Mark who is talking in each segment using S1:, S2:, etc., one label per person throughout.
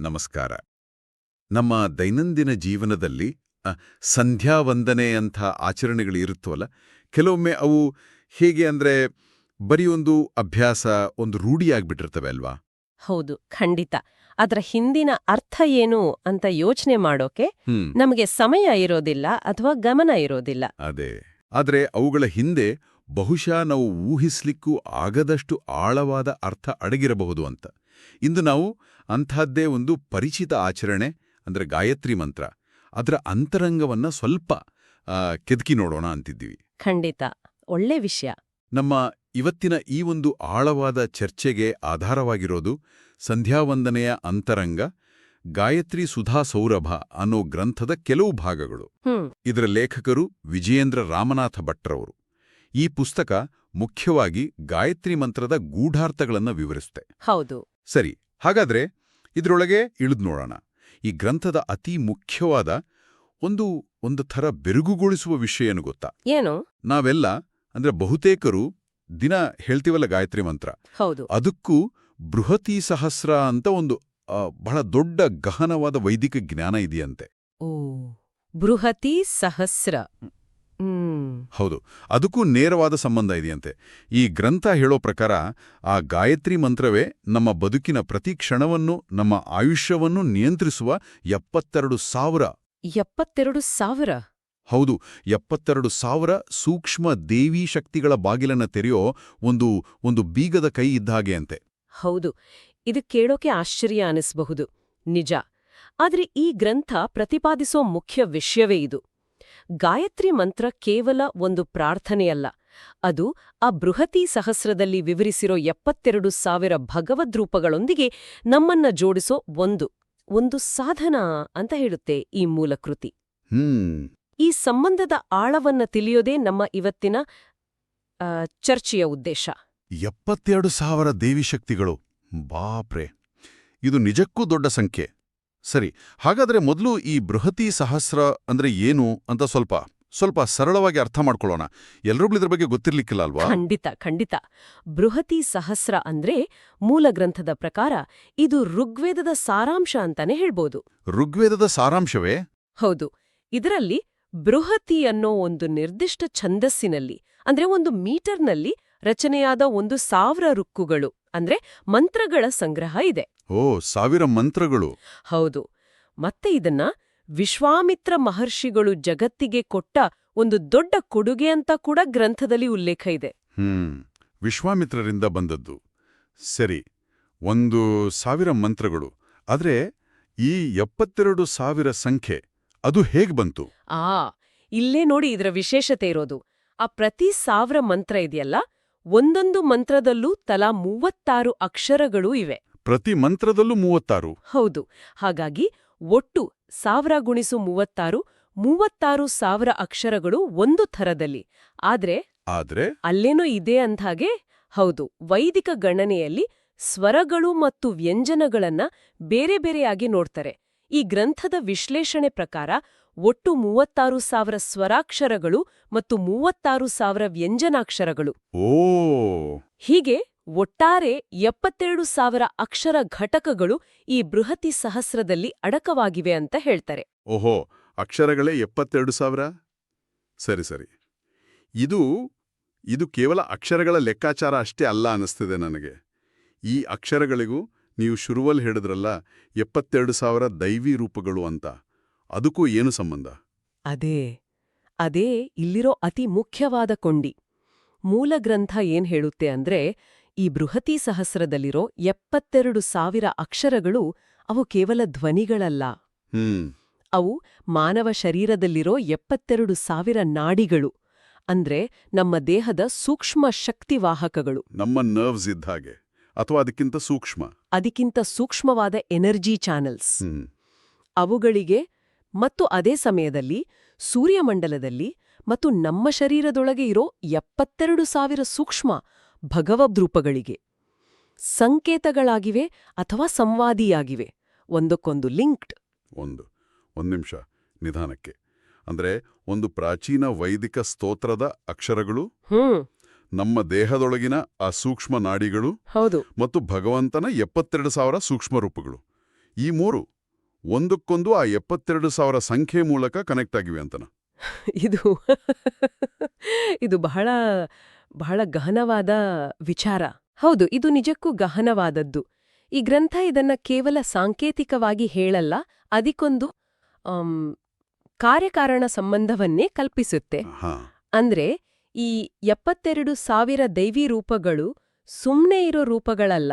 S1: ನಮಸ್ಕಾರ. ನಮ್ಮ ದೈನಂದಿನ ಜೀವನದಲ್ಲಿ ಸಂಧ್ಯಾ ವಂದನೆ ಅಂಥ ಆಚರಣೆಗಳು ಇರುತ್ತವಲ್ಲ ಕೆಲವೊಮ್ಮೆ ಅವು ಹೇಗೆ ಅಂದರೆ ಬರೀ ಒಂದು ಅಭ್ಯಾಸ ಒಂದು ರೂಢಿಯಾಗ್ಬಿಟ್ಟಿರ್ತವೆ ಅಲ್ವಾ?
S2: ಹೌದು ಖಂಡಿತ. ಅದರ ಹಿಂದಿನ ಅರ್ಥ ಏನು ಅಂತ ಯೋಚನೆ ಮಾಡೋಕೆ ನಮಗೆ ಸಮಯ ಇರೋದಿಲ್ಲ ಅಥವಾ ಗಮನ ಇರೋದಿಲ್ಲ.
S1: ಅದೇ. ಆದ್ರೆ ಅವುಗಳ ಹಿಂದೆ ಬಹುಶಃ ನಾವು ಊಹಿಸ್ಲಿಕ್ಕೂ ಆಗದಷ್ಟು ಆಳವಾದ ಅರ್ಥ ಅಡಗಿರಬಹುದು ಅಂತ. ಇಂದು ನಾವು ಅಂಥದ್ದೇ ಒಂದು ಪರಿಚಿತ ಆಚರಣೆ ಅಂದರೆ ಗಾಯತ್ರಿ ಮಂತ್ರ. ಅದರ ಅಂತರಂಗವನ್ನ ಸ್ವಲ್ಪ ಕೆದಕಿ ನೋಡೋಣ ಅಂತಿದ್ದೀವಿ.
S2: ಖಂಡಿತ. ಒಳ್ಳೆ ವಿಷಯ.
S1: ನಮ್ಮ ಇವತ್ತಿನ ಈ ಒಂದು ಆಳವಾದ ಚರ್ಚೆಗೆ ಆಧಾರವಾಗಿರೋದು ಸಂಧ್ಯಾವಂದನೆಯ ಅಂತರಂಗ ಗಾಯತ್ರಿ ಸುಧಾ ಸೌರಭ ಅನ್ನೋ ಗ್ರಂಥದ ಕೆಲವು ಭಾಗಗಳು. ಇದರ ಲೇಖಕರು ವಿಜಯೇಂದ್ರ ರಾಮನಾಥ ಭಟ್ರವರು. ಈ ಪುಸ್ತಕ ಮುಖ್ಯವಾಗಿ ಗಾಯತ್ರಿ ಮಂತ್ರದ ಗೂಢಾರ್ಥಗಳನ್ನು ವಿವರಿಸುತ್ತೆ.
S2: ಹೌದು.
S1: ಸರಿ ಹಾಗಾದ್ರೆ ಇದರೊಳಗೆ ಇಳಿದು ನೋಡೋಣ. ಈ ಗ್ರಂಥದ ಅತಿ ಮುಖ್ಯವಾದ ಒಂದು ಒಂದು ಥರ ಬೆರುಗುಗೊಳಿಸುವ ವಿಷಯ ಏನು ಗೊತ್ತಾ?
S2: ಏನು?
S1: ನಾವೆಲ್ಲ ಅಂದ್ರೆ ಬಹುತೇಕರು ದಿನ ಹೇಳ್ತೀವಲ್ಲ ಗಾಯತ್ರಿ ಮಂತ್ರ.
S2: ಹೌದು.
S1: ಅದಕ್ಕೂ ಬೃಹತಿ ಸಹಸ್ರ ಅಂತ ಒಂದು ಬಹಳ ದೊಡ್ಡ ಗಹನವಾದ ವೈದಿಕ ಜ್ಞಾನ ಇದೆಯಂತೆ.
S2: ಓ ಬೃಹತಿ ಸಹಸ್ರ.
S1: ಹೌದು. ಅದಕ್ಕೂ ನೇರವಾದ ಸಂಬಂಧ ಇದೆಯಂತೆ. ಈ ಗ್ರಂಥ ಹೇಳೋ ಪ್ರಕಾರ ಆ ಗಾಯತ್ರಿ ಮಂತ್ರವೇ ನಮ್ಮ ಬದುಕಿನ ಪ್ರತಿ ಕ್ಷಣವನ್ನು ನಮ್ಮ ಆಯುಷ್ಯವನ್ನು ನಿಯಂತ್ರಿಸುವ ಎಪ್ಪತ್ತೆರಡು ಸಾವಿರ.
S2: ಎಪ್ಪತ್ತೆರಡು ಸಾವಿರ?
S1: ಹೌದು ಎಪ್ಪತ್ತೆರಡು ಸಾವಿರ ಸೂಕ್ಷ್ಮ ದೇವಿ ಶಕ್ತಿಗಳ ಬಾಗಿಲನ್ನು ತೆರೆಯೋ ಒಂದು ಒಂದು ಬೀಗದ ಕೈ ಇದ್ದ ಹಾಗೆ ಅಂತೆ.
S2: ಹೌದು. ಇದು ಕೇಳೋಕೆ ಆಶ್ಚರ್ಯ ಅನಿಸಬಹುದು. ನಿಜ. ಆದರೆ ಈ ಗ್ರಂಥ ಪ್ರತಿಪಾದಿಸೋ ಮುಖ್ಯ ವಿಷಯವೇ ಇದು. ಗಾಯತ್ರಿ ಮಂತ್ರ ಕೇವಲ ಒಂದು ಪ್ರಾರ್ಥನೆಯಲ್ಲ. ಅದು ಆ ಬೃಹತಿ ಸಹಸ್ರದಲ್ಲಿ ವಿವರಿಸಿರೋ ಎಪ್ಪತ್ತೆರಡು ಸಾವಿರ ಭಗವದ್ರೂಪಗಳೊಂದಿಗೆ ನಮ್ಮನ್ನ ಜೋಡಿಸೋ ಒಂದು ಒಂದು ಸಾಧನ ಅಂತ ಹೇಳುತ್ತೆ ಈ ಮೂಲಕೃತಿ
S1: ಕೃತಿ.
S2: ಈ ಸಂಬಂಧದ ಆಳವನ್ನ ತಿಳಿಯೋದೇ ನಮ್ಮ ಇವತ್ತಿನ ಚರ್ಚೆಯ ಉದ್ದೇಶ.
S1: ಎಪ್ಪತ್ತೆರಡು ಸಾವಿರ ದೇವಿ ಶಕ್ತಿಗಳು ಬಾಪ್ರೆ. ಇದು ನಿಜಕ್ಕೂ ದೊಡ್ಡ ಸಂಖ್ಯೆ. ಸರಿ ಹಾಗಾದ್ರೆ ಮೊದಲು ಈ ಬೃಹತಿ ಸಹಸ್ರ ಅಂದ್ರೆ ಏನು ಅಂತ ಸ್ವಲ್ಪ ಸ್ವಲ್ಪ ಸರಳವಾಗಿ ಅರ್ಥ ಮಾಡ್ಕೊಳ್ಳೋಣ. ಎಲ್ರಿಗೂ ಇದ್ರ ಬಗ್ಗೆ ಗೊತ್ತಿರ್ಲಿಕ್ಕಿಲ್ಲ ಅಲ್ವಾ?
S2: ಖಂಡಿತ ಖಂಡಿತ. ಬೃಹತಿ ಸಹಸ್ರ ಅಂದ್ರೆ ಮೂಲ ಗ್ರಂಥದ ಪ್ರಕಾರ ಇದು ಋಗ್ವೇದದ ಸಾರಾಂಶ ಅಂತಾನೆ ಹೇಳ್ಬೋದು.
S1: ಋಗ್ವೇದದ ಸಾರಾಂಶವೇ?
S2: ಹೌದು. ಇದರಲ್ಲಿ ಬೃಹತಿ ಅನ್ನೋ ಒಂದು ನಿರ್ದಿಷ್ಟ ಛಂದಸ್ಸಿನಲ್ಲಿ ಅಂದ್ರೆ ಒಂದು ಮೀಟರ್ನಲ್ಲಿ ರಚನೆಯಾದ ಒಂದು ಸಾವಿರ ರುಕ್ಕುಗಳು ಅಂದ್ರೆ ಮಂತ್ರಗಳ ಸಂಗ್ರಹ ಇದೆ.
S1: ಓ ಸಾವಿರ ಮಂತ್ರಗಳು.
S2: ಹೌದು. ಮತ್ತೆ ಇದನ್ನ ವಿಶ್ವಾಮಿತ್ರ ಮಹರ್ಷಿಗಳು ಜಗತ್ತಿಗೆ ಕೊಟ್ಟ ಒಂದು ದೊಡ್ಡ ಕೊಡುಗೆ ಅಂತ ಕೂಡ ಗ್ರಂಥದಲ್ಲಿ ಉಲ್ಲೇಖ ಇದೆ.
S1: ಹ್ಮ್ ವಿಶ್ವಾಮಿತ್ರರಿಂದ ಬಂದದ್ದು. ಸರಿ ಒಂದು ಸಾವಿರ ಮಂತ್ರಗಳು ಆದ್ರೆ ಈ ಎಪ್ಪತ್ತೆರಡು ಸಾವಿರ ಸಂಖ್ಯೆ ಅದು ಹೇಗ್ ಬಂತು?
S2: ಆ ಇಲ್ಲೇ ನೋಡಿ ಇದರ ವಿಶೇಷತೆ ಇರೋದು. ಆ ಪ್ರತಿ ಸಾವಿರ ಮಂತ್ರ ಇದೆಯಲ್ಲ ಒಂದೊಂದು ಮಂತ್ರದಲ್ಲೂ ತಲಾ ಮೂವತ್ತಾರು ಅಕ್ಷರಗಳೂ ಇವೆ.
S1: ಪ್ರತಿ ಮಂತ್ರದಲ್ಲೂ ಮೂವತ್ತಾರು.
S2: ಹೌದು. ಹಾಗಾಗಿ ಒಟ್ಟು ಸಾವಿರ ಗುಣಿಸು ಮೂವತ್ತಾರು ಮೂವತ್ತಾರು ಸಾವಿರ ಅಕ್ಷರಗಳು ಒಂದು ಥರದಲ್ಲಿ. ಆದ್ರೆ
S1: ಆದ್ರೆ
S2: ಅಲ್ಲೇನೋ ಇದೆ ಅಂದಾಗೆ ಹೌದು ವೈದಿಕ ಗಣನೆಯಲ್ಲಿ ಸ್ವರಗಳು ಮತ್ತು ವ್ಯಂಜನಗಳನ್ನ ಬೇರೆ ಬೇರೆಯಾಗಿ ನೋಡ್ತಾರೆ. ಈ ಗ್ರಂಥದ ವಿಶ್ಲೇಷಣೆ ಪ್ರಕಾರ ಒಟ್ಟು ಮೂವತ್ತಾರು ಸಾವಿರ ಸ್ವರಾಕ್ಷರಗಳು ಮತ್ತು ಮೂವತ್ತಾರು ಸಾವಿರ ವ್ಯಂಜನಾಕ್ಷರಗಳು.
S1: ಓ!
S2: ಹೀಗೆ ಒಟ್ಟಾರೆ ಎಪ್ಪತ್ತೆರಡು ಸಾವಿರ ಅಕ್ಷರ ಘಟಕಗಳು ಈ ಬೃಹತಿ ಸಹಸ್ರದಲ್ಲಿ ಅಡಕವಾಗಿವೆ ಅಂತ ಹೇಳ್ತಾರೆ.
S1: ಓಹೋ ಅಕ್ಷರಗಳೇ ಎಪ್ಪತ್ತೆರಡು ಸಾವಿರ? ಸರಿ ಸರಿ. ಇದು ಇದು ಕೇವಲ ಅಕ್ಷರಗಳ ಲೆಕ್ಕಾಚಾರ ಅಷ್ಟೇ ಅಲ್ಲ ಅನ್ನಿಸ್ತಿದೆ ನನಗೆ. ಈ ಅಕ್ಷರಗಳಿಗೂ ನೀವು ಶುರುವಲ್ಲಿ ಹೇಳಿದ್ರಲ್ಲ ಎಪ್ಪತ್ತೆರಡು ಸಾವಿರ ದೈವಿ ರೂಪಗಳು ಅಂತ. ಅದಕ್ಕೂ ಏನು ಸಂಬಂಧ?
S2: ಅದೇ ಅದೇ ಇಲ್ಲಿರೋ ಅತಿ ಮುಖ್ಯವಾದ ಕೊಂಡಿ. ಮೂಲ ಗ್ರಂಥ ಏನ್ ಹೇಳುತ್ತೆ ಅಂದ್ರೆ ಈ ಬೃಹತಿ ಸಹಸ್ರದಲ್ಲಿರೋ ಎಪ್ಪತ್ತೆರಡು ಸಾವಿರ ಅಕ್ಷರಗಳು ಅವು ಕೇವಲ ಧ್ವನಿಗಳಲ್ಲ. ಅವು ಮಾನವ ಶರೀರದಲ್ಲಿರೋ ಎಪ್ಪತ್ತೆರಡು ಸಾವಿರ ನಾಡಿಗಳು ಅಂದ್ರೆ ನಮ್ಮ ದೇಹದ ಸೂಕ್ಷ್ಮ ಶಕ್ತಿವಾಹಕಗಳು.
S1: ನಮ್ಮ ನರ್ವ್ಸ್ ಇದ್ದ ಹಾಗೆ ಅಥವಾ ಅದಕ್ಕಿಂತ ಸೂಕ್ಷ್ಮ.
S2: ಅದಕ್ಕಿಂತ ಸೂಕ್ಷ್ಮವಾದ ಎನರ್ಜಿ ಚಾನೆಲ್ಸ್. ಅವುಗಳಿಗೆ ಮತ್ತು ಅದೇ ಸಮಯದಲ್ಲಿ ಸೂರ್ಯಮಂಡಲದಲ್ಲಿ ಮತ್ತು ನಮ್ಮ ಶರೀರದೊಳಗೆ ಇರೋ ಎಪ್ಪತ್ತೆರಡು ಸಾವಿರ ಸೂಕ್ಷ್ಮ ಭಗವದ್ರೂಪಗಳಿಗೆ ಸಂಕೇತಗಳಾಗಿವೆ ಅಥವಾ ಸಂವಾದಿಯಾಗಿವೆ. ಒಂದಕ್ಕೊಂದು ಲಿಂಕ್ಡ್.
S1: ಒಂದು. ಒಂದು ನಿಮಿಷ. ನಿಧಾನಕ್ಕೆ. ಅಂದ್ರೆ ಒಂದು ಪ್ರಾಚೀನ ವೈದಿಕ ಸ್ತೋತ್ರದ ಅಕ್ಷರಗಳು? ನಮ್ಮ ದೇಹದೊಳಗಿನ ಆ ಸೂಕ್ಷ್ಮ ನಾಡಿಗಳು?
S2: ಹೌದು.
S1: ಮತ್ತು ಭಗವಂತನ ಎಪ್ಪತ್ತೆರಡು ಸಾವಿರ ಸೂಕ್ಷ್ಮ ರೂಪಗಳು. ಈ ಮೂರು ಒಂದಕ್ಕೊಂದು ಆ ಎಪ್ಪತ್ತೆರಡು ಸಾವಿರ ಸಂಖ್ಯೆ ಮೂಲಕ ಕನೆಕ್ಟ್ ಆಗಿವೆ ಅಂತನ.
S2: ಇದು ಇದು ಬಹಳ ಬಹಳ ಗಹನವಾದ ವಿಚಾರ. ಹೌದು ಇದು ನಿಜಕ್ಕೂ ಗಹನವಾದದ್ದು. ಈ ಗ್ರಂಥ ಇದನ್ನ ಕೇವಲ ಸಾಂಕೇತಿಕವಾಗಿ ಹೇಳಲ್ಲ ಅದಕ್ಕೊಂದು ಕಾರ್ಯಕಾರಣ ಸಂಬಂಧವನ್ನೇ ಕಲ್ಪಿಸುತ್ತೆ. ಅಂದ್ರೆ ಈ ಎಪ್ಪತ್ತೆರಡು ಸಾವಿರ ದೈವಿ ರೂಪಗಳು ಸುಮ್ಮನೆ ಇರೋ ರೂಪಗಳಲ್ಲ.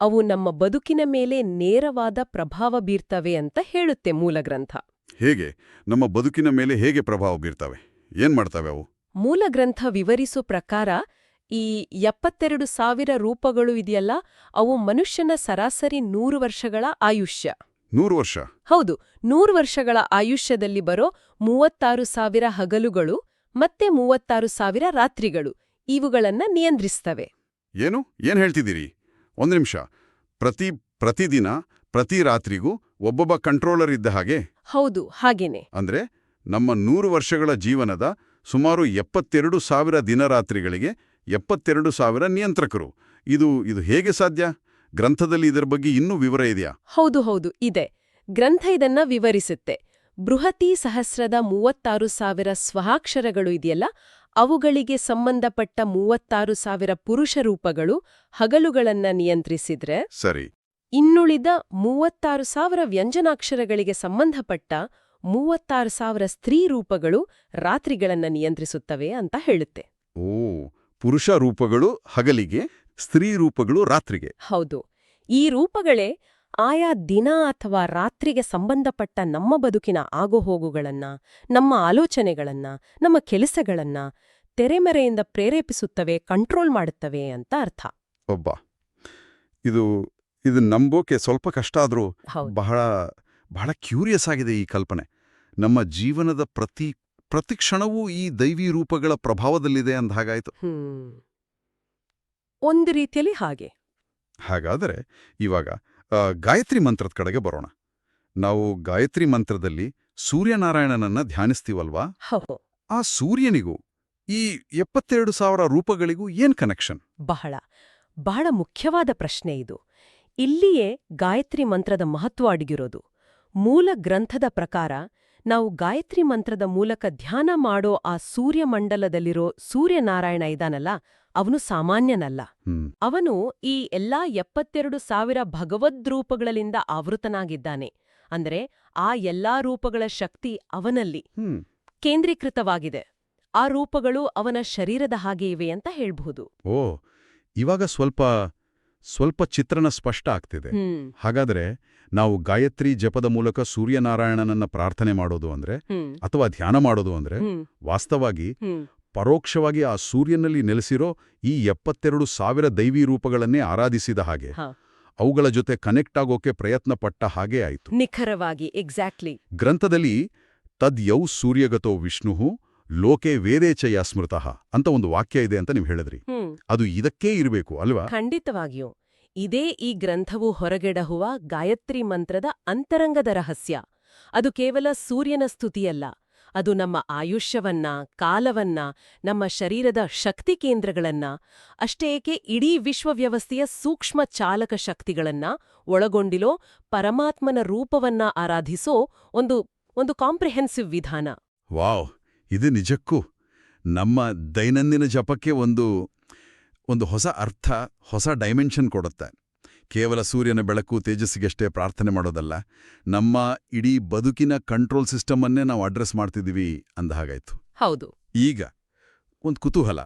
S2: ಅವು ನಮ್ಮ ಬದುಕಿನ ಮೇಲೆ ನೇರವಾದ ಪ್ರಭಾವ ಬೀರ್ತವೆ ಅಂತ ಹೇಳುತ್ತೆ ಮೂಲಗ್ರಂಥ.
S1: ಹೇಗೆ? ನಮ್ಮ ಬದುಕಿನ ಮೇಲೆ ಹೇಗೆ ಪ್ರಭಾವ ಬೀರ್ತವೆ? ಏನ್ ಮಾಡ್ತವೆ ಅವು?
S2: ಮೂಲಗ್ರಂಥ ವಿವರಿಸೋ ಪ್ರಕಾರ ಈ ಎಪ್ಪತ್ತೆರಡು ಸಾವಿರ ರೂಪಗಳು ಇದೆಯಲ್ಲ ಅವು ಮನುಷ್ಯನ ಸರಾಸರಿ ನೂರು ವರ್ಷಗಳ ಆಯುಷ್ಯ.
S1: ನೂರು ವರ್ಷ?
S2: ಹೌದು ನೂರು ವರ್ಷಗಳ ಆಯುಷ್ಯದಲ್ಲಿ ಬರೋ ಮೂವತ್ತಾರು ಸಾವಿರ ಹಗಲುಗಳು ಮತ್ತೆ ಮೂವತ್ತಾರು ಸಾವಿರ ರಾತ್ರಿಗಳು ಇವುಗಳನ್ನ ನಿಯಂತ್ರಿಸ್ತವೆ.
S1: ಏನು? ಏನ್ ಹೇಳ್ತಿದ್ದೀರಿ? ಒಂದು ನಿಮಿಷ. ಪ್ರತಿ ಪ್ರತಿದಿನ ಪ್ರತಿ ರಾತ್ರಿಗೂ ಒಬ್ಬೊಬ್ಬ ಕಂಟ್ರೋಲರ್ ಇದ್ದ ಹಾಗೆ?
S2: ಹೌದು ಹಾಗೇನೆ.
S1: ಅಂದ್ರೆ ನಮ್ಮ ನೂರು ವರ್ಷಗಳ ಜೀವನದ ಸುಮಾರು ಎಪ್ಪತ್ತೆರಡು ಸಾವಿರ ದಿನರಾತ್ರಿಗಳಿಗೆ ಎಪ್ಪತ್ತೆರಡು ಸಾವಿರ ನಿಯಂತ್ರಕರು. ಇದು ಇದು ಹೇಗೆ ಸಾಧ್ಯ? ಗ್ರಂಥದಲ್ಲಿ ಇದರ ಬಗ್ಗೆ ಇನ್ನೂ ವಿವರ ಇದೆಯಾ?
S2: ಹೌದು ಹೌದು ಇದೆ. ಗ್ರಂಥ ಇದನ್ನ ವಿವರಿಸುತ್ತೆ. ಬೃಹತಿ ಸಹಸ್ರದ ಮೂವತ್ತಾರು ಸಾವಿರ ಸ್ವಹಾಕ್ಷರಗಳು ಇದೆಯಲ್ಲ ಅವುಗಳಿಗೆ ಸಂಬಂಧಪಟ್ಟ ಮೂವತ್ತಾರು ಸಾವಿರ ಪುರುಷ ರೂಪಗಳು ಹಗಲುಗಳನ್ನ ನಿಯಂತ್ರಿಸಿದ್ರೆ
S1: ಸರಿ.
S2: ಇನ್ನುಳಿದ ಮೂವತ್ತಾರು ಸಾವಿರ ವ್ಯಂಜನಾಕ್ಷರಗಳಿಗೆ ಸಂಬಂಧಪಟ್ಟ ಮೂವತ್ತಾರು ಸಾವಿರ ಸ್ತ್ರೀ ರೂಪಗಳು ರಾತ್ರಿಗಳನ್ನ ನಿಯಂತ್ರಿಸುತ್ತವೆ ಅಂತ ಹೇಳುತ್ತೆ.
S1: ಓ ಪುರುಷ ರೂಪಗಳು ಹಗಲಿಗೆ ಸ್ತ್ರೀ ರೂಪಗಳು ರಾತ್ರಿಗೆ.
S2: ಹೌದು. ಈ ರೂಪಗಳೇ ಆಯಾ ದಿನ ಅಥವಾ ರಾತ್ರಿಗೆ ಸಂಬಂಧಪಟ್ಟ ನಮ್ಮ ಬದುಕಿನ ಆಗುಹೋಗುಗಳನ್ನ ನಮ್ಮ ಆಲೋಚನೆಗಳನ್ನ ನಮ್ಮ ಕೆಲಸಗಳನ್ನ ತೆರೆಮರೆಯಿಂದ ಪ್ರೇರೇಪಿಸುತ್ತವೆ ಕಂಟ್ರೋಲ್ ಮಾಡುತ್ತವೆ ಅಂತ ಅರ್ಥ.
S1: ಒಬ್ಬ. ಇದು ಇದು ನಂಬೋಕೆ ಸ್ವಲ್ಪ ಕಷ್ಟ ಆದರೂ ಬಹಳ ಬಹಳ ಕ್ಯೂರಿಯಸ್ ಆಗಿದೆ ಈ ಕಲ್ಪನೆ. ನಮ್ಮ ಜೀವನದ ಪ್ರತಿ ಪ್ರತಿ ಕ್ಷಣವೂ ಈ ದೈವಿ ರೂಪಗಳ ಪ್ರಭಾವದಲ್ಲಿದೆ ಅಂದ ಹಾಗಾಯ್ತು.
S2: ಒಂದು ರೀತಿಯಲ್ಲಿ ಹಾಗೆ.
S1: ಹಾಗಾದರೆ ಇವಾಗ ಗಾಯತ್ರಿ ಮಂತ್ರದ ಕಡೆಗೆ ಬರೋಣ. ನಾವು ಗಾಯತ್ರಿ ಮಂತ್ರದಲ್ಲಿ ಸೂರ್ಯನಾರಾಯಣನನ್ನ ಧ್ಯಾನಿಸ್ತೀವಲ್ವಾ? ಆ ಸೂರ್ಯನಿಗೂ ಈ ಎಪ್ಪತ್ತೆರಡು ಸಾವಿರ ರೂಪಗಳಿಗೂ ಏನ್ ಕನೆಕ್ಷನ್
S2: ಬಹಳ ಬಹಳ ಮುಖ್ಯವಾದ ಪ್ರಶ್ನೆ ಇದು. ಇಲ್ಲಿಯೇ ಗಾಯತ್ರಿ ಮಂತ್ರದ ಮಹತ್ವ ಅಡಗಿರೋದು. ಮೂಲ ಗ್ರಂಥದ ಪ್ರಕಾರ ನಾವು ಗಾಯತ್ರಿ ಮಂತ್ರದ ಮೂಲಕ ಧ್ಯಾನ ಮಾಡೋ ಆ ಸೂರ್ಯಮಂಡಲದಲ್ಲಿರೋ ಸೂರ್ಯನಾರಾಯಣ ಇದಾನಲ್ಲ ಅವನು ಸಾಮಾನ್ಯನಲ್ಲ. ಅವನು ಈ ಎಲ್ಲಾ ಎಪ್ಪತ್ತೆರಡು ಸಾವಿರ ಭಗವದ್ರೂಪಗಳಿಂದ ಆವೃತನಾಗಿದ್ದಾನೆ. ಅಂದ್ರೆ ಆ ಎಲ್ಲಾ ರೂಪಗಳ ಶಕ್ತಿ ಅವನಲ್ಲಿ
S1: ಹ್ಮ್.
S2: ಕೇಂದ್ರೀಕೃತವಾಗಿದೆ. ಆ ರೂಪಗಳು ಅವನ ಶರೀರದ ಹಾಗೆ ಇವೆ ಅಂತ ಹೇಳ್ಬಹುದು.
S1: ಓ ಇವಾಗ ಸ್ವಲ್ಪ ಸ್ವಲ್ಪ ಚಿತ್ರಣ ಸ್ಪಷ್ಟ ಆಗ್ತಿದೆ. ಹಾಗಾದರೆ ನಾವು ಗಾಯತ್ರಿ ಜಪದ ಮೂಲಕ ಸೂರ್ಯನಾರಾಯಣನನ್ನ ಪ್ರಾರ್ಥನೆ ಮಾಡೋದು ಅಂದ್ರೆ ಅಥವಾ ಧ್ಯಾನ ಮಾಡೋದು ಅಂದ್ರೆ ವಾಸ್ತವಾಗಿ ಪರೋಕ್ಷವಾಗಿ ಆ ಸೂರ್ಯನಲ್ಲಿ ನೆಲೆಸಿರೋ ಈ ಎಪ್ಪತ್ತೆರಡು ಸಾವಿರ ದೈವಿ ರೂಪಗಳನ್ನೇ ಆರಾಧಿಸಿದ ಹಾಗೆ. ಅವುಗಳ ಜೊತೆ ಕನೆಕ್ಟ್ ಆಗೋಕೆ ಪ್ರಯತ್ನ ಪಟ್ಟ ಹಾಗೆ ಆಯಿತು.
S2: ನಿಖರವಾಗಿ ಎಕ್ಸಾಕ್ಟ್ಲಿ
S1: ಗ್ರಂಥದಲ್ಲಿ ತದ್ಯೌ ಸೂರ್ಯಗತೋ ವಿಷ್ಣು ಲೋಕೆ ವೇದೇಚಯ ಸ್ಮೃತಃ ಅಂತ ಒಂದು ವಾಕ್ಯ ಇದೆ ಅಂತ ನೀವು ಹೇಳಿದ್ರಿ. ಅದು ಇದಕ್ಕೇ ಇರಬೇಕು ಅಲ್ವಾ?
S2: ಖಂಡಿತವಾಗಿಯೂ. ಇದೇ ಈ ಗ್ರಂಥವು ಹೊರಗೆಡಹುವ ಗಾಯತ್ರಿ ಮಂತ್ರದ ಅಂತರಂಗದ ರಹಸ್ಯ. ಅದು ಕೇವಲ ಸೂರ್ಯನ ಸ್ತುತಿಯಲ್ಲ. ಅದು ನಮ್ಮ ಆಯುಷ್ಯವನ್ನ, ಕಾಲವನ್ನ, ನಮ್ಮ ಶರೀರದ ಶಕ್ತಿ ಕೇಂದ್ರಗಳನ್ನ, ಅಷ್ಟೇಕೆ ಇಡೀ ವಿಶ್ವವ್ಯವಸ್ಥೆಯ ಸೂಕ್ಷ್ಮ ಚಾಲಕ ಶಕ್ತಿಗಳನ್ನ ಒಳಗೊಂಡಿಲೋ, ಪರಮಾತ್ಮನ ರೂಪವನ್ನ ಆರಾಧಿಸೋ ಒಂದು ಒಂದು ಕಾಂಪ್ರಿಹೆನ್ಸಿವ್ ವಿಧಾನ.
S1: ವಾವ್! ಇದು ನಿಜಕ್ಕೂ ನಮ್ಮ ದೈನಂದಿನ ಜಪಕ್ಕೆ ಒಂದು ಒಂದು ಹೊಸ ಅರ್ಥ ಹೊಸ ಡೈಮೆನ್ಷನ್ ಕೊಡುತ್ತೆ. ಕೇವಲ ಸೂರ್ಯನ ಬೆಳಕು ತೇಜಸ್ಸಿಗೆಷ್ಟೇ ಪ್ರಾರ್ಥನೆ ಮಾಡೋದಲ್ಲ ನಮ್ಮ ಇಡೀ ಬದುಕಿನ ಕಂಟ್ರೋಲ್ ಸಿಸ್ಟಮನ್ನೇ ನಾವು ಅಡ್ರೆಸ್ ಮಾಡ್ತಿದ್ದೀವಿ ಅಂದ ಹಾಗಾಯ್ತು.
S2: ಹೌದು.
S1: ಈಗ ಒಂದು ಕುತೂಹಲ.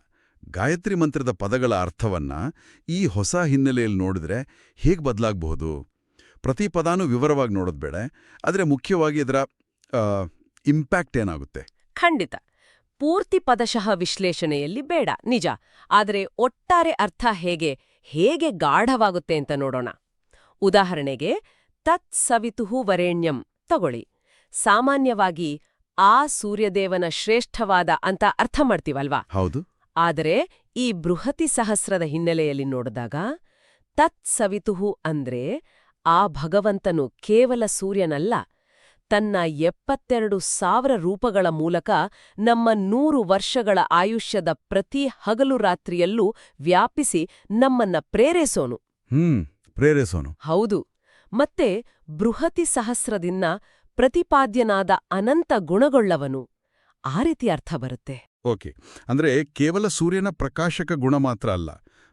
S1: ಗಾಯತ್ರಿ ಮಂತ್ರದ ಪದಗಳ ಅರ್ಥವನ್ನ ಈ ಹೊಸ ಹಿನ್ನೆಲೆಯಲ್ಲಿ ನೋಡಿದ್ರೆ ಹೇಗೆ ಬದಲಾಗಬಹುದು? ಪ್ರತಿ ಪದಾನೂ ವಿವರವಾಗಿ ನೋಡೋದು ಬೇಡ ಆದರೆ ಮುಖ್ಯವಾಗಿ ಇದರ ಇಂಪ್ಯಾಕ್ಟ್ ಏನಾಗುತ್ತೆ?
S2: ಖಂಡಿತ. ಪೂರ್ತಿ ಪದಶಃ ವಿಶ್ಲೇಷಣೆಯಲ್ಲಿ ಬೇಡ ನಿಜ. ಆದರೆ ಒಟ್ಟಾರೆ ಅರ್ಥ ಹೇಗೆ ಹೇಗೆ ಗಾಢವಾಗುತ್ತೆ ಅಂತ ನೋಡೋಣ. ಉದಾಹರಣೆಗೆ ತತ್ ಸವಿತುಹು ವರೇಣ್ಯಂ ತಗೊಳ್ಳಿ. ಸಾಮಾನ್ಯವಾಗಿ ಆ ಸೂರ್ಯದೇವನ ಶ್ರೇಷ್ಠವಾದ ಅಂತ ಅರ್ಥ ಮಾಡ್ತೀವಲ್ವಾ?
S1: ಹೌದು.
S2: ಆದರೆ ಈ ಬೃಹತಿ ಸಹಸ್ರದ ಹಿನ್ನೆಲೆಯಲ್ಲಿ ನೋಡಿದಾಗ ತತ್ ಸವಿತುಹು ಅಂದ್ರೆ ಆ ಭಗವಂತನು ಕೇವಲ ಸೂರ್ಯನಲ್ಲ ತನ್ನ ಎಪ್ಪತ್ತೆರಡು ಸಾವಿರ ರೂಪಗಳ ಮೂಲಕ ನಮ್ಮ ನೂರು ವರ್ಷಗಳ ಆಯುಷ್ಯದ ಪ್ರತಿ ಹಗಲು ರಾತ್ರಿಯಲ್ಲೂ ವ್ಯಾಪಿಸಿ ನಮ್ಮನ್ನ ಪ್ರೇರೇಸೋನು.
S1: ಹ್ಮ್ ಪ್ರೇರೇಸೋನು.
S2: ಹೌದು. ಮತ್ತೆ ಬೃಹತಿ ಸಹಸ್ರದಿಂದ ಪ್ರತಿಪಾದ್ಯನಾದ ಅನಂತ ಗುಣಗೊಳ್ಳವನು. ಆ ರೀತಿ ಅರ್ಥ ಬರುತ್ತೆ.
S1: ಓಕೆ. ಅಂದ್ರೆ ಕೇವಲ ಸೂರ್ಯನ ಪ್ರಕಾಶಕ ಗುಣ ಮಾತ್ರ ಅಲ್ಲ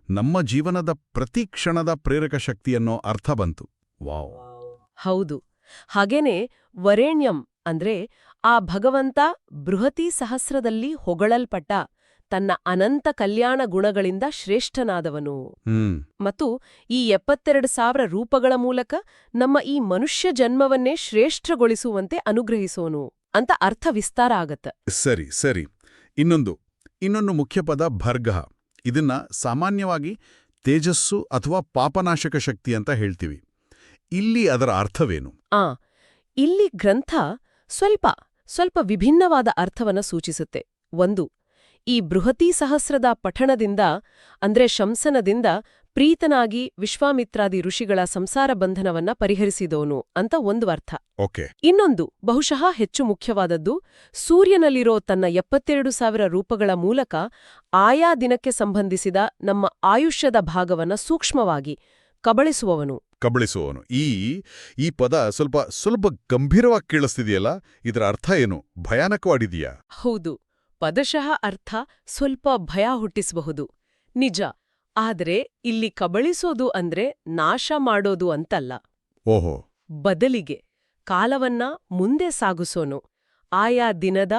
S1: ನಮ್ಮ ಜೀವನದ ಪ್ರತಿ ಕ್ಷಣದ ಪ್ರೇರಕ ಶಕ್ತಿಯನ್ನೋ ಅರ್ಥ ಬಂತು. ವಾವ್.
S2: ಹೌದು. ಹಾಗೇನೆ ವರೇಣ್ಯಂ ಅಂದ್ರೆ ಆ ಭಗವಂತ ಬೃಹತಿ ಸಹಸ್ರದಲ್ಲಿ ಹೊಗಳಲ್ಪಟ್ಟ ತನ್ನ ಅನಂತ ಕಲ್ಯಾಣ ಗುಣಗಳಿಂದ ಶ್ರೇಷ್ಠನಾದವನು. ಮತ್ತು ಈ ಎಪ್ಪತ್ತೆರಡು ಸಾವಿರ ರೂಪಗಳ ಮೂಲಕ ನಮ್ಮ ಈ ಮನುಷ್ಯ ಜನ್ಮವನ್ನೇ ಶ್ರೇಷ್ಠಗೊಳಿಸುವಂತೆ ಅನುಗ್ರಹಿಸೋನು ಅಂತ ಅರ್ಥ ವಿಸ್ತಾರ ಆಗತ್ತ.
S1: ಸರಿ ಸರಿ. ಇನ್ನೊಂದು ಇನ್ನೊಂದು ಮುಖ್ಯ ಪದ ಭರ್ಗ. ಇದನ್ನ ಸಾಮಾನ್ಯವಾಗಿ ತೇಜಸ್ಸು ಅಥವಾ ಪಾಪನಾಶಕ ಶಕ್ತಿ ಅಂತ ಹೇಳ್ತೀವಿ. ಇಲ್ಲಿ ಅದರ ಅರ್ಥವೇನು?
S2: ಆ ಇಲ್ಲಿ ಗ್ರಂಥ ಸ್ವಲ್ಪ ಸ್ವಲ್ಪ ವಿಭಿನ್ನವಾದ ಅರ್ಥವನ್ನ ಸೂಚಿಸುತ್ತೆ. ಒಂದು ಈ ಬೃಹತಿ ಸಹಸ್ರದ ಪಠಣದಿಂದ ಅಂದ್ರೆ ಶಂಸನದಿಂದ ಪ್ರೀತನಾಗಿ ವಿಶ್ವಾಮಿತ್ರಾದಿ ಋಷಿಗಳ ಸಂಸಾರ ಬಂಧನವನ್ನ ಪರಿಹರಿಸಿದೋನು ಅಂತ ಒಂದು ಅರ್ಥ.
S1: ಓಕೆ.
S2: ಇನ್ನೊಂದು ಬಹುಶಃ ಹೆಚ್ಚು ಮುಖ್ಯವಾದದ್ದು ಸೂರ್ಯನಲ್ಲಿರೋ ತನ್ನ ಎಪ್ಪತ್ತೆರಡು ಸಾವಿರ ರೂಪಗಳ ಮೂಲಕ ಆಯಾ ದಿನಕ್ಕೆ ಸಂಬಂಧಿಸಿದ ನಮ್ಮ ಆಯುಷ್ಯದ ಭಾಗವನ್ನ ಸೂಕ್ಷ್ಮವಾಗಿ ಕಬಳಿಸುವವನು.
S1: ಕಬಳಿಸುವವನು. ಈ ಈ ಪದ ಸ್ವಲ್ಪ ಸ್ವಲ್ಪ ಗಂಭೀರವಾಗಿ ಕೇಳಿಸ್ತಿದೆಯಲ್ಲ? ಇದರ ಅರ್ಥ ಏನು? ಭಯಾನಕವಾಡಿದೆಯಾ?
S2: ಹೌದು. ಪದಶಃ ಅರ್ಥ ಸ್ವಲ್ಪ ಭಯ ಹುಟ್ಟಿಸಬಹುದು. ನಿಜ. ಆದರೆ ಇಲ್ಲಿ ಕಬಳಿಸೋದು ಅಂದ್ರೆ ನಾಶ ಮಾಡೋದು ಅಂತಲ್ಲ.
S1: ಓಹೋ.
S2: ಬದಲಿಗೆ ಕಾಲವನ್ನ ಮುಂದೆ ಸಾಗಿಸೋನು. ಆಯಾ ದಿನದ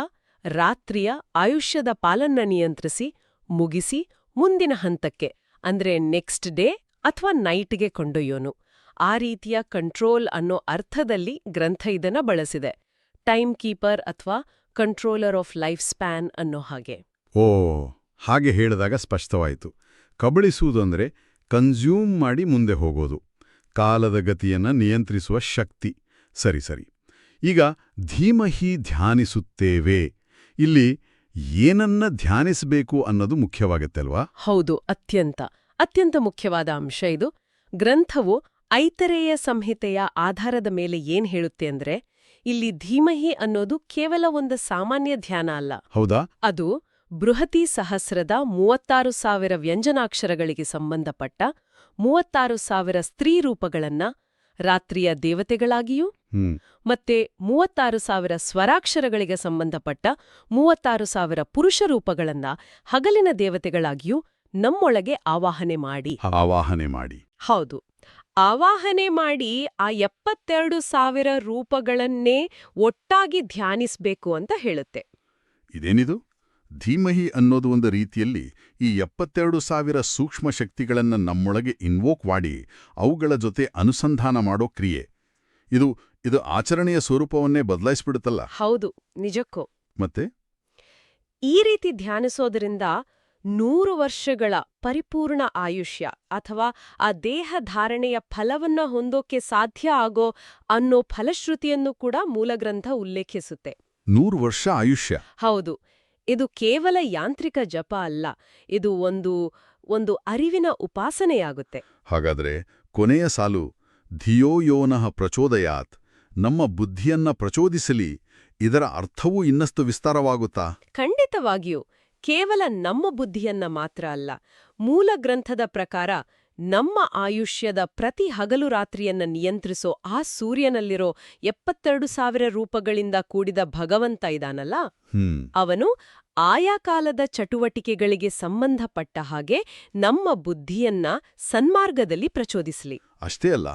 S2: ರಾತ್ರಿಯ ಆಯುಷ್ಯದ ಪಾಲನ್ನ ನಿಯಂತ್ರಿಸಿ ಮುಗಿಸಿ ಮುಂದಿನ ಹಂತಕ್ಕೆ ಅಂದ್ರೆ ನೆಕ್ಸ್ಟ್ ಡೇ ಅಥವಾ ನೈಟ್ಗೆ ಕೊಂಡೊಯ್ಯೋನು. ಆ ರೀತಿಯ ಕಂಟ್ರೋಲ್ ಅನ್ನೋ ಅರ್ಥದಲ್ಲಿ ಗ್ರಂಥ ಇದನ್ನ ಬಳಸಿದೆ. ಟೈಮ್ ಕೀಪರ್ ಅಥವಾ ಕಂಟ್ರೋಲರ್ ಆಫ್ ಲೈಫ್ ಸ್ಪ್ಯಾನ್ ಅನ್ನೋ ಹಾಗೆ.
S1: ಓ ಹಾಗೆ ಹೇಳಿದಾಗ ಸ್ಪಷ್ಟವಾಯಿತು. ಕಬಳಿಸುವುದು ಅಂದರೆ ಕನ್ಸ್ಯೂಮ್ ಮಾಡಿ ಮುಂದೆ ಹೋಗೋದು. ಕಾಲದ ಗತಿಯನ್ನ ನಿಯಂತ್ರಿಸುವ ಶಕ್ತಿ. ಸರಿ ಸರಿ. ಈಗ ಧೀಮಹಿ ಧ್ಯಾನಿಸುತ್ತೇವೆ. ಇಲ್ಲಿ ಏನನ್ನ ಧ್ಯಾನಿಸಬೇಕು ಅನ್ನೋದು ಮುಖ್ಯವಾಗತ್ತಲ್ವಾ
S2: ಹೌದು ಅತ್ಯಂತ. ಅತ್ಯಂತ ಮುಖ್ಯವಾದ ಅಂಶ ಇದು. ಗ್ರಂಥವು ಐತರೇಯ ಸಂಹಿತೆಯ ಆಧಾರದ ಮೇಲೆ ಏನ್ ಹೇಳುತ್ತೆ ಅಂದ್ರೆ ಇಲ್ಲಿ ಧೀಮಹಿ ಅನ್ನೋದು ಕೇವಲ ಒಂದು ಸಾಮಾನ್ಯ ಧ್ಯಾನ ಅಲ್ಲ.
S1: ಹೌದಾ?
S2: ಅದು ಬೃಹತಿ ಸಹಸ್ರದ ಮೂವತ್ತಾರು ಸಾವಿರ ವ್ಯಂಜನಾಕ್ಷರಗಳಿಗೆ ಸಂಬಂಧಪಟ್ಟ ಮೂವತ್ತಾರು ಸಾವಿರ ಸ್ತ್ರೀ ರೂಪಗಳನ್ನ ರಾತ್ರಿಯ ದೇವತೆಗಳಾಗಿಯೂ ಮತ್ತೆ ಮೂವತ್ತಾರು ಸಾವಿರ ಸ್ವರಾಕ್ಷರಗಳಿಗೆ ಸಂಬಂಧಪಟ್ಟ ಮೂವತ್ತಾರು ಸಾವಿರ ಪುರುಷ ರೂಪಗಳನ್ನ ಹಗಲಿನ ದೇವತೆಗಳಾಗಿಯೂ ನಮ್ಮೊಳಗೆ ಆವಾಹನೆ ಮಾಡಿ.
S1: ಆವಾಹನೆ ಮಾಡಿ.
S2: ಹೌದು. ಆವಾಹನೆ ಮಾಡಿ ಆ ಎಪ್ಪತ್ತೆರಡು ಸಾವಿರ ರೂಪಗಳನ್ನೇ ಒಟ್ಟಾಗಿ ಧ್ಯಾನಿಸ್ಬೇಕು ಅಂತ ಹೇಳುತ್ತೆ.
S1: ಇದೇನಿದು? ಧೀಮಹಿ ಅನ್ನೋದು ಒಂದು ರೀತಿಯಲ್ಲಿ ಈ ಎಪ್ಪತ್ತೆರಡು ಸಾವಿರ ಸೂಕ್ಷ್ಮ ಶಕ್ತಿಗಳನ್ನು ನಮ್ಮೊಳಗೆ ಇನ್ವೋಕ್ ಮಾಡಿ ಅವುಗಳ ಜೊತೆ ಅನುಸಂಧಾನ ಮಾಡೋ ಕ್ರಿಯೆ. ಇದು ಇದು ಆಚರಣೆಯ ಸ್ವರೂಪವನ್ನೇ ಬದಲಾಯಿಸ್ಬಿಡುತ್ತಲ್ಲ?
S2: ಹೌದು ನಿಜಕ್ಕೂ.
S1: ಮತ್ತೆ?
S2: ಈ ರೀತಿ ಧ್ಯಾನಿಸೋದ್ರಿಂದ ನೂರು ವರ್ಷಗಳ ಪರಿಪೂರ್ಣ ಆಯುಷ್ಯ ಅಥವಾ ಆ ದೇಹ ಧಾರಣೆಯ ಫಲವನ್ನ ಹೊಂದೋಕೆ ಸಾಧ್ಯ ಆಗೋ ಅನ್ನೋ ಫಲಶ್ರುತಿಯನ್ನು ಕೂಡ ಮೂಲಗ್ರಂಥ ಉಲ್ಲೇಖಿಸುತ್ತೆ.
S1: ನೂರು ವರ್ಷ ಆಯುಷ್ಯ.
S2: ಹೌದು. ಇದು ಕೇವಲ ಯಾಂತ್ರಿಕ ಜಪ ಅಲ್ಲ ಇದು ಒಂದು ಒಂದು ಅರಿವಿನ ಉಪಾಸನೆಯಾಗುತ್ತೆ.
S1: ಹಾಗಾದ್ರೆ ಕೊನೆಯ ಸಾಲು ಧಿಯೋಯೋನಃ ಪ್ರಚೋದಯಾತ್ ನಮ್ಮ ಬುದ್ಧಿಯನ್ನ ಪ್ರಚೋದಿಸಲಿ ಇದರ ಅರ್ಥವೂ ಇನ್ನಷ್ಟು ವಿಸ್ತಾರವಾಗುತ್ತಾ?
S2: ಖಂಡಿತವಾಗಿಯೂ. ಕೇವಲ ನಮ್ಮ ಬುದ್ಧಿಯನ್ನ ಮಾತ್ರ ಅಲ್ಲ ಮೂಲ ಗ್ರಂಥದ ಪ್ರಕಾರ ನಮ್ಮ ಆಯುಷ್ಯದ ಪ್ರತಿ ಹಗಲು ರಾತ್ರಿಯನ್ನ ನಿಯಂತ್ರಿಸೋ ಆ ಸೂರ್ಯನಲ್ಲಿರೋ ಎಪ್ಪತ್ತೆರಡು ಸಾವಿರ ರೂಪಗಳಿಂದ ಕೂಡಿದ ಭಗವಂತ ಇದಾನಲ್ಲ? ಅವನು ಆಯಾ ಕಾಲದ ಚಟುವಟಿಕೆಗಳಿಗೆ ಸಂಬಂಧಪಟ್ಟ ಹಾಗೆ ನಮ್ಮ ಬುದ್ಧಿಯನ್ನ ಸನ್ಮಾರ್ಗದಲ್ಲಿ ಪ್ರಚೋದಿಸಲಿ.
S1: ಅಷ್ಟೇ ಅಲ್ಲ.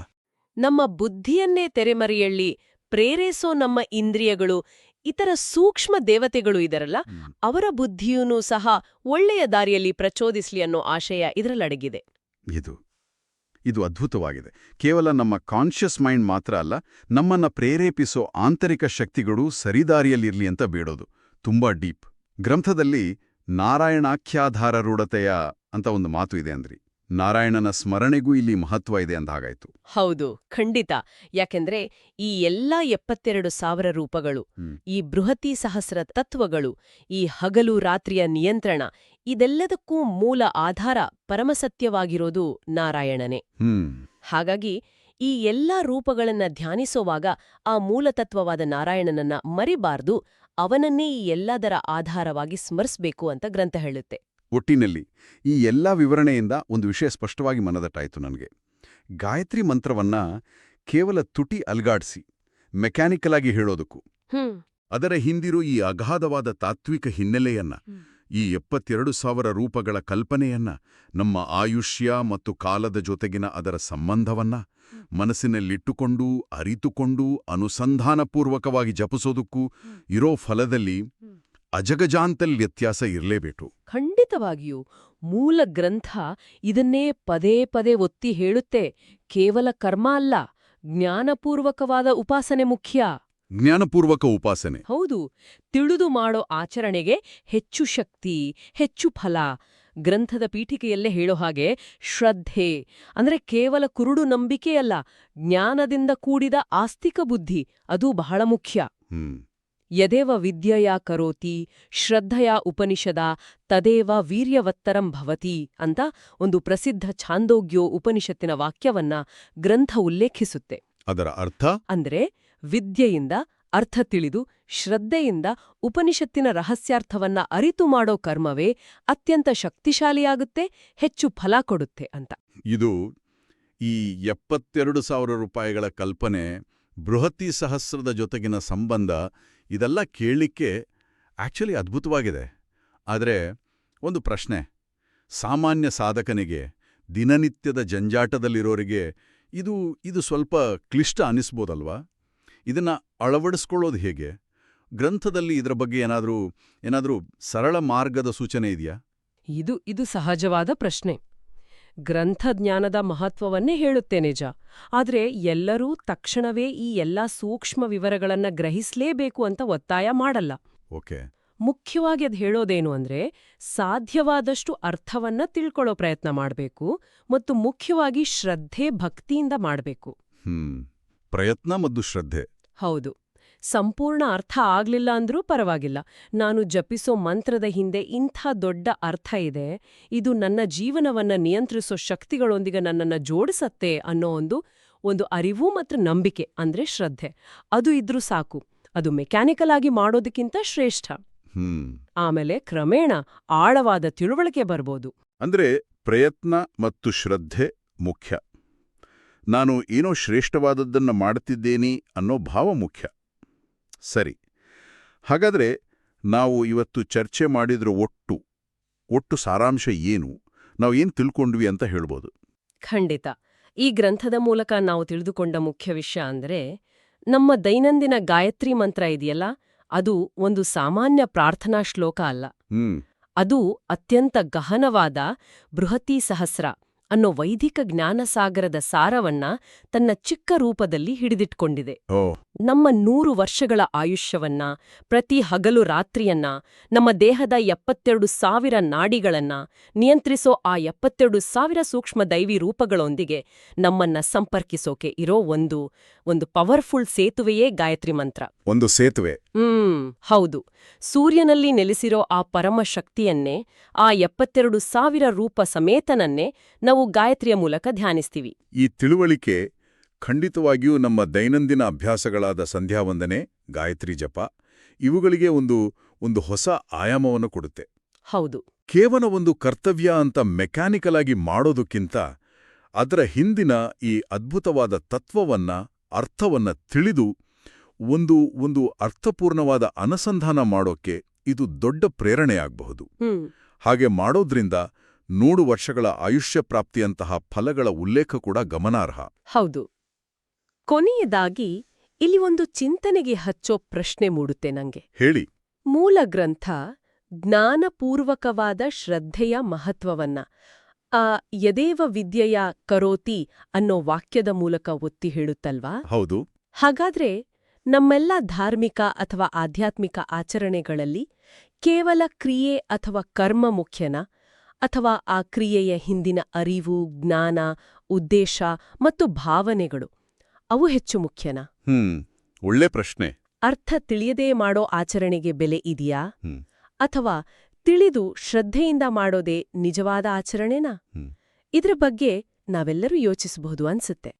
S2: ನಮ್ಮ ಬುದ್ಧಿಯನ್ನೇ ತೆರೆಮರೆಯಳ್ಳಿ ಪ್ರೇರೇಸೋ ನಮ್ಮ ಇಂದ್ರಿಯಗಳು ಇತರ ಸೂಕ್ಷ್ಮ ದೇವತೆಗಳು ಇದರಲ್ಲ ಅವರ ಬುದ್ಧಿಯೂ ಸಹ ಒಳ್ಳೆಯ ದಾರಿಯಲ್ಲಿ ಪ್ರಚೋದಿಸ್ಲಿ ಅನ್ನೋ ಆಶಯ ಇದರಲ್ಲಡಗಿದೆ.
S1: ಇದು ಇದು ಅದ್ಭುತವಾಗಿದೆ. ಕೇವಲ ನಮ್ಮ ಕಾನ್ಷಿಯಸ್ ಮೈಂಡ್ ಮಾತ್ರ ಅಲ್ಲ ನಮ್ಮನ್ನ ಪ್ರೇರೇಪಿಸೋ ಆಂತರಿಕ ಶಕ್ತಿಗಳು ಸರಿದಾರಿಯಲ್ಲಿರ್ಲಿ ಅಂತ ಬೇಡೋದು. ತುಂಬಾ ಡೀಪ್. ಗ್ರಂಥದಲ್ಲಿ ನಾರಾಯಣಾಖ್ಯಾಧಾರ ರೂಢತೆಯ ಅಂತ ಒಂದು ಮಾತು ಇದೆ ಅಂದ್ರಿ. ನಾರಾಯಣನ ಸ್ಮರಣೆಗೂ ಇಲ್ಲಿ ಮಹತ್ವ ಇದೆ ಅಂದಾಗಾಯ್ತು
S2: ಹೌದು ಖಂಡಿತ. ಯಾಕೆಂದ್ರೆ ಈ ಎಲ್ಲಾ ಎಪ್ಪತ್ತೆರಡು ಸಾವಿರ ರೂಪಗಳು ಈ ಬೃಹತಿ ಸಹಸ್ರ ತತ್ವಗಳು ಈ ಹಗಲು ರಾತ್ರಿಯ ನಿಯಂತ್ರಣ ಇದೆಲ್ಲದಕ್ಕೂ ಮೂಲ ಆಧಾರ ಪರಮಸತ್ಯವಾಗಿರೋದು ನಾರಾಯಣನೇ.
S1: ಹ್ಮ್.
S2: ಹಾಗಾಗಿ ಈ ಎಲ್ಲಾ ರೂಪಗಳನ್ನ ಧ್ಯಾನಿಸೋವಾಗ ಆ ಮೂಲತತ್ವವಾದ ನಾರಾಯಣನನ್ನ ಮರಿಬಾರ್ದು ಅವನನ್ನೇ ಈ ಎಲ್ಲದರ ಆಧಾರವಾಗಿ ಸ್ಮರಿಸಬೇಕು ಅಂತ ಗ್ರಂಥ ಹೇಳುತ್ತೆ.
S1: ಒಟ್ಟಿನಲ್ಲಿ ಈ ಎಲ್ಲಾ ವಿವರಣೆಯಿಂದ ಒಂದು ವಿಷಯ ಸ್ಪಷ್ಟವಾಗಿ ಮನದಟ್ಟಾಯಿತು ನನಗೆ. ಗಾಯತ್ರಿ ಮಂತ್ರವನ್ನ ಕೇವಲ ತುಟಿ ಅಲ್ಗಾಡ್ಸಿ ಮೆಕ್ಯಾನಿಕಲ್ ಆಗಿ ಹೇಳೋದಕ್ಕೂ ಅದರ ಹಿಂದಿರೋ ಈ ಅಗಾಧವಾದ ತಾತ್ವಿಕ ಹಿನ್ನೆಲೆಯನ್ನ ಈ ಎಪ್ಪತ್ತೆರಡು ಸಾವಿರ ರೂಪಗಳ ಕಲ್ಪನೆಯನ್ನ ನಮ್ಮ ಆಯುಷ್ಯ ಮತ್ತು ಕಾಲದ ಜೊತೆಗಿನ ಅದರ ಸಂಬಂಧವನ್ನ ಮನಸ್ಸಿನಲ್ಲಿಟ್ಟುಕೊಂಡು ಅರಿತುಕೊಂಡು ಅನುಸಂಧಾನಪೂರ್ವಕವಾಗಿ ಜಪಿಸೋದಕ್ಕೂ ಇರೋ ಫಲದಲ್ಲಿ ಅಜಗಜಾಂತಲ್ ವ್ಯತ್ಯಾಸ ಇರಲೇಬೇಕು.
S2: ಖಂಡಿತವಾಗಿಯೂ ಮೂಲ ಗ್ರಂಥ ಇದನ್ನೇ ಪದೇ ಪದೇ ಒತ್ತಿ ಹೇಳುತ್ತೆ. ಕೇವಲ ಕರ್ಮ ಅಲ್ಲ ಜ್ಞಾನಪೂರ್ವಕವಾದ ಉಪಾಸನೆ ಮುಖ್ಯ.
S1: ಜ್ಞಾನಪೂರ್ವಕ ಉಪಾಸನೆ.
S2: ಹೌದು ತಿಳಿದು ಮಾಡೋ ಆಚರಣೆಗೆ ಹೆಚ್ಚು ಶಕ್ತಿ ಹೆಚ್ಚು ಫಲ. ಗ್ರಂಥದ ಪೀಠಿಕೆಯಲ್ಲೇ ಹೇಳೋ ಹಾಗೆ ಶ್ರದ್ಧೆ ಅಂದ್ರೆ ಕೇವಲ ಕುರುಡು ನಂಬಿಕೆಯಲ್ಲ ಜ್ಞಾನದಿಂದ ಕೂಡಿದ ಆಸ್ತಿಕ ಬುದ್ಧಿ ಅದು ಬಹಳ ಮುಖ್ಯ.
S1: ಹ್ಮ್.
S2: ಯದೇವ ವಿದ್ಯೆಯ ಕರೋತಿ ಶ್ರದ್ಧೆಯ ಉಪನಿಷದ ತದೇವ ವೀರ್ಯವತ್ತರಂ ಭವತಿ ಅಂತ ಒಂದು ಪ್ರಸಿದ್ಧ ಛಾಂದೋಗ್ಯೋ ಉಪನಿಷತ್ತಿನ ವಾಕ್ಯವನ್ನ ಗ್ರಂಥ ಉಲ್ಲೇಖಿಸುತ್ತೆ.
S1: ಅದರ ಅರ್ಥ?
S2: ಅಂದ್ರೆ ವಿದ್ಯೆಯಿಂದ ಅರ್ಥ ತಿಳಿದು ಶ್ರದ್ಧೆಯಿಂದ ಉಪನಿಷತ್ತಿನ ರಹಸ್ಯಾರ್ಥವನ್ನ ಅರಿತು ಮಾಡೋ ಕರ್ಮವೇ ಅತ್ಯಂತ ಶಕ್ತಿಶಾಲಿಯಾಗುತ್ತೆ ಹೆಚ್ಚು ಫಲ ಕೊಡುತ್ತೆ ಅಂತ.
S1: ಇದು ಈ ಎಪ್ಪತ್ತೆರಡು ಸಾವಿರ ರೂಪಾಯಿಗಳ ಕಲ್ಪನೆ ಬೃಹತಿ ಸಹಸ್ರದ ಜೊತೆಗಿನ ಸಂಬಂಧ ಇದೆಲ್ಲ ಕೇಳಲಿಕ್ಕೆ ಆಕ್ಚುಲಿ ಅದ್ಭುತವಾಗಿದೆ. ಆದರೆ ಒಂದು ಪ್ರಶ್ನೆ. ಸಾಮಾನ್ಯ ಸಾಧಕನಿಗೆ ದಿನನಿತ್ಯದ ಜಂಜಾಟದಲ್ಲಿರೋರಿಗೆ ಇದು ಇದು ಸ್ವಲ್ಪ ಕ್ಲಿಷ್ಟ ಅನಿಸ್ಬೋದಲ್ವಾ ಇದನ್ನ ಅಳವಡಿಸ್ಕೊಳ್ಳೋದು ಹೇಗೆ? ಗ್ರಂಥದಲ್ಲಿ ಇದರ ಬಗ್ಗೆ ಏನಾದರೂ ಏನಾದರೂ ಸರಳ ಮಾರ್ಗದ ಸೂಚನೆ ಇದೆಯಾ?
S2: ಇದು ಇದು ಸಹಜವಾದ ಪ್ರಶ್ನೆ. ಗ್ರಂಥಜ್ಞಾನದ ಮಹತ್ವವನ್ನೇ ಹೇಳುತ್ತೆ ನಿಜ. ಆದರೆ ಎಲ್ಲರೂ ತಕ್ಷಣವೇ ಈ ಎಲ್ಲ ಸೂಕ್ಷ್ಮ ವಿವರಗಳನ್ನು ಗ್ರಹಿಸಲೇಬೇಕು ಅಂತ ಒತ್ತಾಯ ಮಾಡಲ್ಲ.
S1: ಓಕೆ.
S2: ಮುಖ್ಯವಾಗಿ ಅದು ಹೇಳೋದೇನು ಅಂದ್ರೆ ಸಾಧ್ಯವಾದಷ್ಟು ಅರ್ಥವನ್ನ ತಿಳ್ಕೊಳ್ಳೋ ಪ್ರಯತ್ನ ಮಾಡಬೇಕು ಮತ್ತು ಮುಖ್ಯವಾಗಿ ಶ್ರದ್ಧೆ ಭಕ್ತಿಯಿಂದ ಮಾಡಬೇಕು.
S1: ಹ್ಮ್. ಪ್ರಯತ್ನ ಮತ್ತು ಶ್ರದ್ಧೆ.
S2: ಹೌದು. ಸಂಪೂರ್ಣ ಅರ್ಥ ಆಗ್ಲಿಲ್ಲ ಅಂದ್ರೂ ಪರವಾಗಿಲ್ಲ. ನಾನು ಜಪಿಸೋ ಮಂತ್ರದ ಹಿಂದೆ ಇಂಥ ದೊಡ್ಡ ಅರ್ಥ ಇದೆ. ಇದು ನನ್ನ ಜೀವನವನ್ನ ನಿಯಂತ್ರಿಸೋ ಶಕ್ತಿಗಳೊಂದಿಗೆ ನನ್ನನ್ನ ಜೋಡಿಸತ್ತೆ ಅನ್ನೋ ಒಂದು ಒಂದು ಅರಿವು ಮತ್ತು ನಂಬಿಕೆ ಅಂದ್ರೆ ಶ್ರದ್ಧೆ. ಅದು ಇದ್ರೂ ಸಾಕು. ಅದು ಮೆಕ್ಯಾನಿಕಲ್ ಆಗಿ ಮಾಡೋದಕ್ಕಿಂತ ಶ್ರೇಷ್ಠ.
S1: ಹ್ಮ್.
S2: ಆಮೇಲೆ ಕ್ರಮೇಣ ಆಳವಾದ ತಿಳುವಳಿಕೆ ಬರ್ಬೋದು.
S1: ಅಂದ್ರೆ ಪ್ರಯತ್ನ ಮತ್ತು ಶ್ರದ್ಧೆ ಮುಖ್ಯ. ನಾನು ಏನೋ ಶ್ರೇಷ್ಠವಾದದ್ದನ್ನ ಮಾಡುತ್ತಿದ್ದೇನೆ ಅನ್ನೋ ಭಾವ ಮುಖ್ಯ. ಸರಿ. ಹಾಗಾದ್ರೆ ನಾವು ಇವತ್ತು ಚರ್ಚೆ ಮಾಡಿದ್ರ ಒಟ್ಟು ಒಟ್ಟು ಸಾರಾಂಶ ಏನು? ನಾವು ಏನು ತಿಳ್ಕೊಂಡ್ವಿ ಅಂತ ಹೇಳ್ಬೋದು.
S2: ಖಂಡಿತ. ಈ ಗ್ರಂಥದ ಮೂಲಕ ನಾವು ತಿಳಿದುಕೊಂಡ ಮುಖ್ಯ ವಿಷಯ ಅಂದರೆ ನಮ್ಮ ದೈನಂದಿನ ಗಾಯತ್ರಿ ಮಂತ್ರ ಇದೆಯಲ್ಲ ಅದು ಒಂದು ಸಾಮಾನ್ಯ ಪ್ರಾರ್ಥನಾ ಶ್ಲೋಕ ಅಲ್ಲ. ಅದು ಅತ್ಯಂತ ಗಹನವಾದ ಬೃಹತಿ ಸಹಸ್ರ. ಅನ್ನೋ ವೈದಿಕ ಜ್ಞಾನಸಾಗರದ ಸಾರವನ್ನ ತನ್ನ ಚಿಕ್ಕ ರೂಪದಲ್ಲಿ ಹಿಡಿದಿಟ್ಕೊಂಡಿದೆ. ನಮ್ಮ ನೂರು ವರ್ಷಗಳ ಆಯುಷ್ಯವನ್ನ ಪ್ರತಿ ಹಗಲು ರಾತ್ರಿಯನ್ನ ನಮ್ಮ ದೇಹದ ಎಪ್ಪತ್ತೆರಡು ಸಾವಿರ ನಾಡಿಗಳನ್ನ ನಿಯಂತ್ರಿಸೋ ಆ ಎಪ್ಪತ್ತೆರಡು ಸಾವಿರ ಸೂಕ್ಷ್ಮ ದೈವಿ ರೂಪಗಳೊಂದಿಗೆ ನಮ್ಮನ್ನ ಸಂಪರ್ಕಿಸೋಕೆ ಇರೋ ಒಂದು ಒಂದು ಪವರ್ಫುಲ್ ಸೇತುವೆಯೇ ಗಾಯತ್ರಿ ಮಂತ್ರ.
S1: ಒಂದು ಸೇತುವೆ.
S2: ಹ್ಮ್ ಹೌದು. ಸೂರ್ಯನಲ್ಲಿ ನೆಲೆಸಿರೋ ಆ ಪರಮ ಶಕ್ತಿಯನ್ನೇ ಆ ಎಪ್ಪತ್ತೆರಡು ಸಾವಿರ ರೂಪ ಸಮೇತನನ್ನೇ ನಾವು ಗಾಯತ್ರಿಯ ಮೂಲಕ ಧ್ಯಾನಿಸ್ತೀವಿ.
S1: ಈ ತಿಳುವಳಿಕೆ ಖಂಡಿತವಾಗಿಯೂ ನಮ್ಮ ದೈನಂದಿನ ಅಭ್ಯಾಸಗಳಾದ ಸಂಧ್ಯಾವಂದನೆ ಗಾಯತ್ರಿ ಜಪ ಇವುಗಳಿಗೆ ಒಂದು ಒಂದು ಹೊಸ ಆಯಾಮವನ್ನು ಕೊಡುತ್ತೆ.
S2: ಹೌದು.
S1: ಕೇವಲ ಒಂದು ಕರ್ತವ್ಯ ಅಂತ ಮೆಕ್ಯಾನಿಕಲ್ ಆಗಿ ಮಾಡೋದಕ್ಕಿಂತ ಅದರ ಹಿಂದಿನ ಈ ಅದ್ಭುತವಾದ ತತ್ವವನ್ನ ಅರ್ಥವನ್ನ ತಿಳಿದು ಒಂದು ಒಂದು ಅರ್ಥಪೂರ್ಣವಾದ ಅನುಸಂಧಾನ ಮಾಡೋಕ್ಕೆ ಇದು ದೊಡ್ಡ ಪ್ರೇರಣೆಯಾಗಬಹುದು. ಹಾಗೆ ಮಾಡೋದ್ರಿಂದ ನೂರು ವರ್ಷಗಳ ಆಯುಷ್ಯ ಪ್ರಾಪ್ತಿಯಂತಹ ಫಲಗಳ ಉಲ್ಲೇಖ ಕೂಡ ಗಮನಾರ್ಹ.
S2: ಹೌದು. ಕೊನೆಯದಾಗಿ ಇಲ್ಲಿ ಒಂದು ಚಿಂತನೆಗೆ ಹಚ್ಚೋ ಪ್ರಶ್ನೆ ಮೂಡುತ್ತೆ ನಂಗೆ.
S1: ಹೇಳಿ.
S2: ಮೂಲ ಗ್ರಂಥ ಜ್ಞಾನಪೂರ್ವಕವಾದ ಶ್ರದ್ಧೆಯ ಮಹತ್ವವನ್ನ ಆ ಯದೇವ ವಿದ್ಯೆಯ ಕರೋತಿ ಅನ್ನೋ ವಾಕ್ಯದ ಮೂಲಕ ಒತ್ತಿ ಹೇಳುತ್ತಲ್ವಾ?
S1: ಹೌದು.
S2: ಹಾಗಾದ್ರೆ ನಮ್ಮೆಲ್ಲ ಧಾರ್ಮಿಕ ಅಥವಾ ಆಧ್ಯಾತ್ಮಿಕ ಆಚರಣೆಗಳಲ್ಲಿ ಕೇವಲ ಕ್ರಿಯೆ ಅಥವಾ ಕರ್ಮ ಮುಖ್ಯನಾ? ಅಥವಾ ಆ ಕ್ರಿಯೆಯ ಹಿಂದಿನ ಅರಿವು ಜ್ಞಾನ ಉದ್ದೇಶ ಮತ್ತು ಭಾವನೆಗಳು? ಅವು ಹೆಚ್ಚು ಮುಖ್ಯನಾ?
S1: ಹ್ಮ್ ಒಳ್ಳೆ ಪ್ರಶ್ನೆ.
S2: ಅರ್ಥ ತಿಳಿಯದೇ ಮಾಡೋ ಆಚರಣೆಗೆ ಬೆಲೆ ಇದೆಯಾ? ಅಥವಾ ತಿಳಿದು ಶ್ರದ್ಧೆಯಿಂದ ಮಾಡೋದೇ ನಿಜವಾದ ಆಚರಣೆನಾ. ಇದ್ರ ಬಗ್ಗೆ ನಾವೆಲ್ಲರೂ ಯೋಚಿಸಬಹುದು ಅನ್ಸುತ್ತೆ.